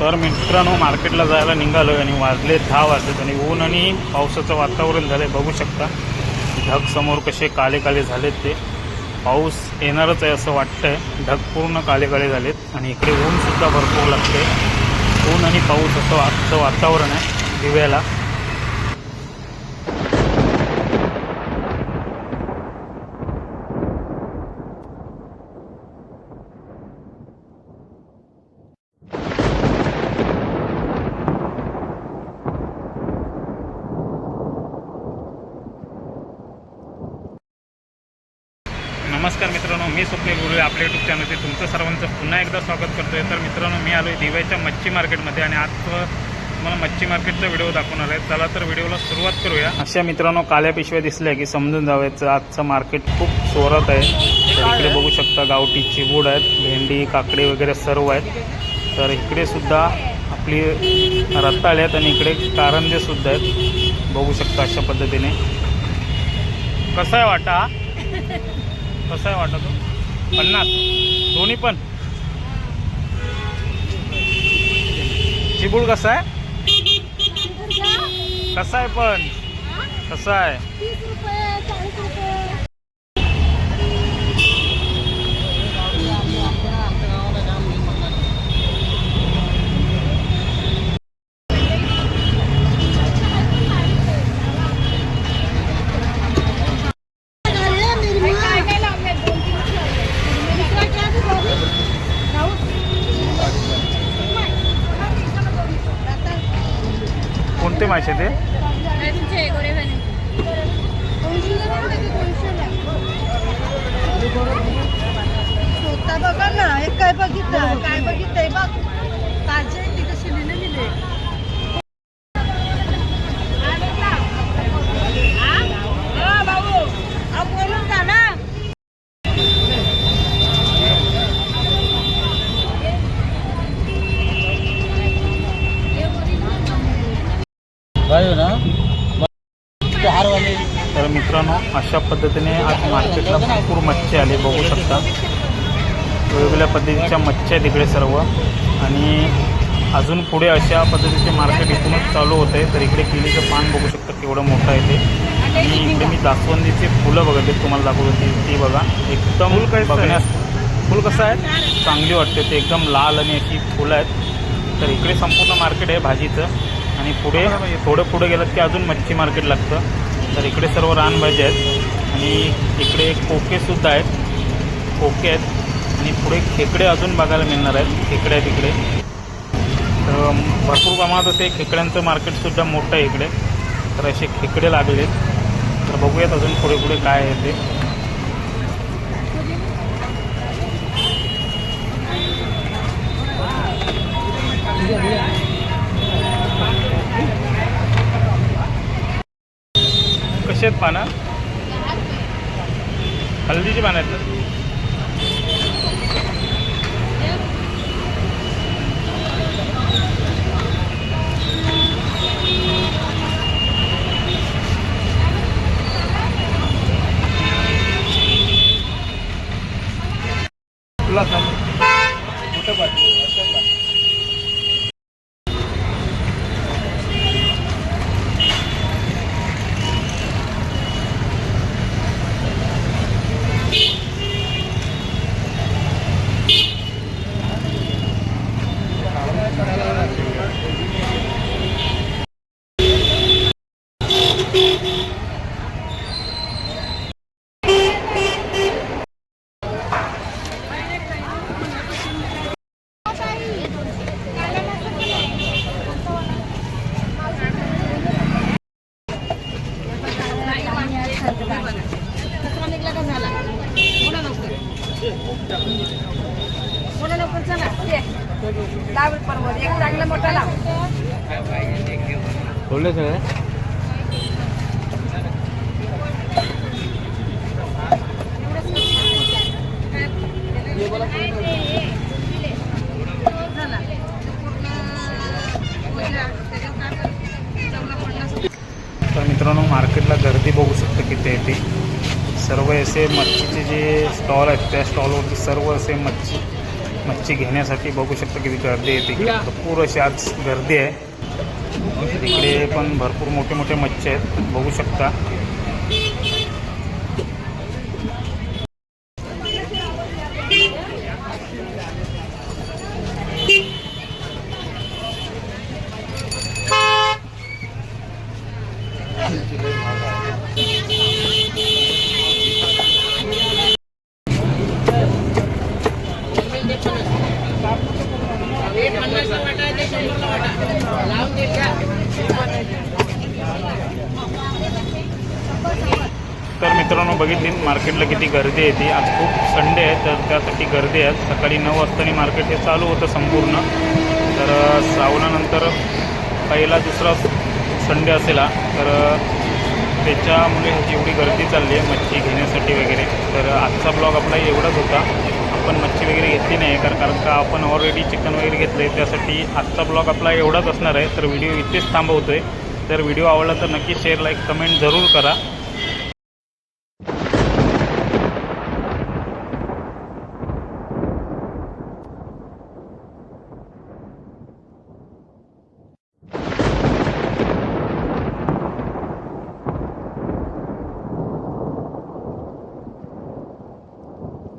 तर मित्रांनो मार्केटला जायला निघालो आणि वाजले दहा वाजलेत आणि ऊन आणि पावसाचं वातावरण झालं आहे बघू शकता ढग समोर कसे काले काले झालेत ते. पाऊस येणारच आहे असं वाटतंय. ढग पूर्ण काले काले झालेत आणि इकडे ऊनसुद्धा भरपूर लागते ऊन आणि पाऊस असं आजचं वातावरण आहे दिव्याला. नमस्कार मित्रांनो मी स्वप्नील गुरुळे आपल्या यूट्यूब चॅनलचे तुमचं सर्वांचं पुन्हा एकदा स्वागत करतो आहे तर मित्रांनो मी आलो आहे दिव्याच्या मच्छी मार्केटमध्ये आणि आज तुम्हाला मच्छी मार्केटचा व्हिडिओ दाखवणार आहे. चला तर व्हिडिओला सुरुवात करूया. अशा मित्रांनो काल्या पिशव्या दिसल्या की समजून जावायचं. आजचं मार्केट खूप चोरात आहे. तर इकडे बघू शकता गावठी चिबूड आहेत भेंडी काकडे वगैरे सर्व आहेत. तर इकडे सुद्धा आपली रताळे आहेत आणि इकडे कारंजेसुद्धा आहेत. बघू शकता अशा पद्धतीने. कसा आहे वाटा? कसा आहे वाटा तो? पन्नास. दोन्ही पण. चिबूड कसा आहे? कसा आहे पण? कसा आहे? तीस रुपये चाळीस रुपये कोणते मासे ते स्वतः बघा ना हे काय बघितलं काय बघितलंय बघ ताजे ती कशी लिहिलेली आहे. हा, भाऊ. अहो, बोलून जा ना. तर मित्रांनो अशा पद्धतीने आज मार्केटला भरपूर मच्छी आली बघू शकता. वेगवेगळ्या पद्धतीच्या मच्छी आहेत इकडे सर्व. आणि अजून पुढे अशा पद्धतीचे मार्केट इथूनच चालू होते तर इकडे केळीचं पान बघू शकता केवढं मोठं आहे ते. आणि इकडे मी जास्वंदीचे फुलं बघितले तुम्हाला दाखवत होती ती बघा. एकदम बघण्यास फुल कसं आहे? चांगली वाटते ते एकदम लाल आणि अशी फुलं आहेत. तर इकडे संपूर्ण मार्केट आहे भाजीचं. आणि पुढे थोडं पुढे गेलं की अजून मच्छी मार्केट लागतं. तर इकडे सर्व रानभाज्या आहेत. आणि इकडे कोकेसुद्धा आहेत. कोके आहेत. आणि पुढे खेकडे अजून बघायला मिळणार आहेत. खेकडे आहेत इकडे. तर भरपूर प्रमाणात असे खेकड्यांचं मार्केटसुद्धा मोठं आहे इकडे. तर असे खेकडे लागलेत. तर बघूयात अजून पुढे पुढे काय आहे ते. कसे आहेत पानं हल्दीची पानं आहेत ना तुला सांग कुठं पाहिजे कचरा निघला का झाला बोला लवकर बोला लवकर चला ये. लाव परवर एक चांगला मोठा लाव बोलले सगळे झाला तर मित्रांनो मार्केटला गर्दी बघू शकता किती आहे ती सर्व असे मच्छीचे जे स्टॉल आहेत त्या स्टॉलवरती सर्व असे मच्छी मच्छी घेण्यासाठी बघू शकता किती गर्दी आहे तिकडे. भरपूर अशी आज गर्दी आहे. तिकडे पण भरपूर मोठे मोठे मच्छी आहेत. बघू शकता. तर मित्रांनो बघितली मार्केटला किती गर्दी आहे ती. आज खूप संडे आहे तर त्यासाठी गर्दी आहे. सकाळी नऊ वाजतानी मार्केट हे चालू होतं संपूर्ण. तर श्रावणानंतर पहिला दुसरा संडे असेल तर त्याच्यामुळे ह्याची एवढी गर्दी चालली आहे मच्छी घेण्यासाठी वगैरे. तर आजचा ब्लॉग आपला एवढाच होता. आपण मच्छी वगैरे घेतली नाही कारण कारण का आपण ऑलरेडी चिकन वगैरे घेतलं आहे त्यासाठी आजचा ब्लॉग आपला एवढाच असणार आहे. तर व्हिडिओ इथेच थांबवतो आहे तर व्हिडिओ आवडला तर नक्की शेअर लाईक कमेंट जरूर करा.